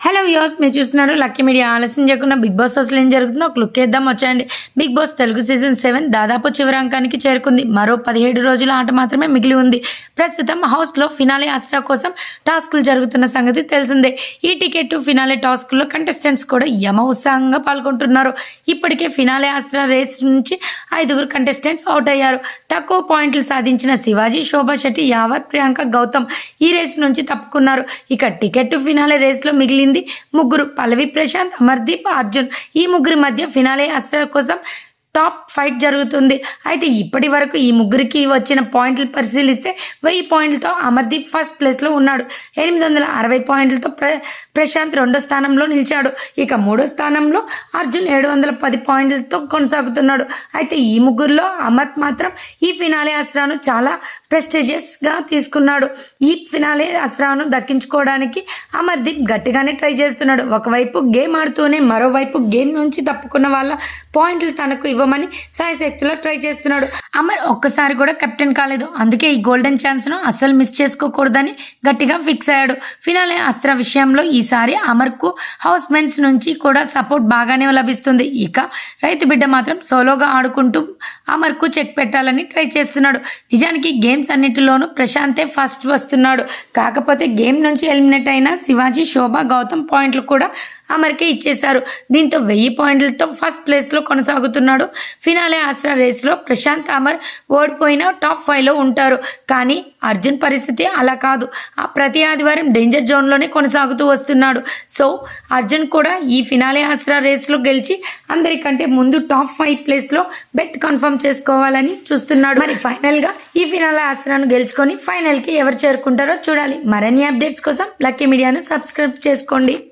Hello యోస్ మీరు చూస్తున్నారు lucky media ఆలస్యం చేయకుండా బిగ్ బాస్ అసలు ఏం జరుగుతుందో ఒక లుక్ వేద్దాం వచ్చేయండి. Bigg Boss Telugu season seven దాదాపు చివరి అంకానికి చేరుకుంది. మరో పదిహేడు రోజుల ఆట మాత్రమే మిగిలి ఉంది. ప్రస్తుతం హౌస్లో ఫినాలే ఆసరా కోసం టాస్క్లు జరుగుతున్న సంగతి తెలిసిందే. ఈ టికెట్ ఫినాలే టాస్క్లో కంటెస్టెంట్స్ కూడా యమ ఉత్సాహంగా పాల్గొంటున్నారు. ఇప్పటికే ఫినాలే ఆసరా రేస్ నుంచి ఐదుగురు కంటెస్టెంట్స్ అవుట్ అయ్యారు. తక్కువ పాయింట్లు సాధించిన శివాజీ శోభా శెట్టి యావర్ ప్రియాంక గౌతమ్ ఈ రేస్ నుంచి తప్పుకున్నారు. ఇక టికెట్ ఫినాలే రేస్లో మిగిలింది ముగ్గురు పల్లవి ప్రశాంత్ అమర్దీప్ అర్జున్ ఈ ముగ్గురి మధ్య ఫినాలే అస్త్ర కోసం టాప్ ఫైట్ జరుగుతుంది. అయితే ఇప్పటి వరకు ఈ ముగ్గురికి వచ్చిన పాయింట్లు పరిశీలిస్తే వెయ్యి పాయింట్లతో అమర్దీప్ ఫస్ట్ ప్లేస్లో ఉన్నాడు. ఎనిమిది వందల అరవై పాయింట్లతో ప్ర ప్రశాంత్ రెండో స్థానంలో నిలిచాడు. ఇక మూడో స్థానంలో అర్జున్ ఏడు వందల పది పాయింట్లతో కొనసాగుతున్నాడు. అయితే ఈ ముగ్గురులో అమర్ మాత్రం ఈ ఫినాలే అస్రాను చాలా ప్రెస్టీజియస్గా తీసుకున్నాడు. ఈ ఫినాలే అస్రాను దక్కించుకోవడానికి అమర్దీప్ గట్టిగానే ట్రై చేస్తున్నాడు. ఒకవైపు గేమ్ ఆడుతూనే మరోవైపు గేమ్ నుంచి తప్పుకున్న వాళ్ళ పాయింట్లు తనకు ఇవ్వ ఇవ్వమని సాయశక్తిలో ట్రై చేస్తున్నాడు. అమర్ ఒక్కసారి కూడా కెప్టెన్ కాలేదు. అందుకే ఈ గోల్డెన్ ఛాన్స్ను అస్సలు మిస్ చేసుకోకూడదని గట్టిగా ఫిక్స్ అయ్యాడు. ఫినాలే అస్త్ర విషయంలో ఈసారి అమర్కు హౌస్ మెంట్స్ నుంచి కూడా సపోర్ట్ బాగానే లభిస్తుంది. ఇక రైతు బిడ్డ మాత్రం సోలోగా ఆడుకుంటూ అమర్కు చెక్ పెట్టాలని ట్రై చేస్తున్నాడు. నిజానికి గేమ్స్ అన్నిటిలోనూ ప్రశాంతే ఫస్ట్ వస్తున్నాడు. కాకపోతే గేమ్ నుంచి ఎలిమినేట్ అయిన శివాజీ శోభ గౌతమ్ పాయింట్లు కూడా అమర్కే ఇచ్చేశారు. దీంతో వెయ్యి పాయింట్లతో ఫస్ట్ ప్లేస్లో కొనసాగుతున్నాడు ఫినాలే ఆస్ట్రా రేస్లో ప్రశాంత్ అమర్ ఓడిపోయిన టాప్ ఫైవ్లో ఉంటారు. కానీ అర్జున్ పరిస్థితి అలా కాదు. ఆ ప్రతి ఆదివారం డేంజర్ జోన్లోనే కొనసాగుతూ వస్తున్నాడు. సో అర్జున్ కూడా ఈ ఫినాలే ఆస్ట్రా రేస్లో గెలిచి అందరికంటే ముందు టాప్ ఫైవ్ ప్లేస్లో బెట్ కన్ఫర్మ్ చేసుకోవాలని చూస్తున్నాడు. మరి ఫైనల్గా ఈ ఫినాలే ఆసరాను గెలుచుకొని ఫైనల్కి ఎవరు చేరుకుంటారో చూడాలి. మరిన్ని అప్డేట్స్ కోసం లక్కీ మీడియాను సబ్స్క్రైబ్ చేసుకోండి.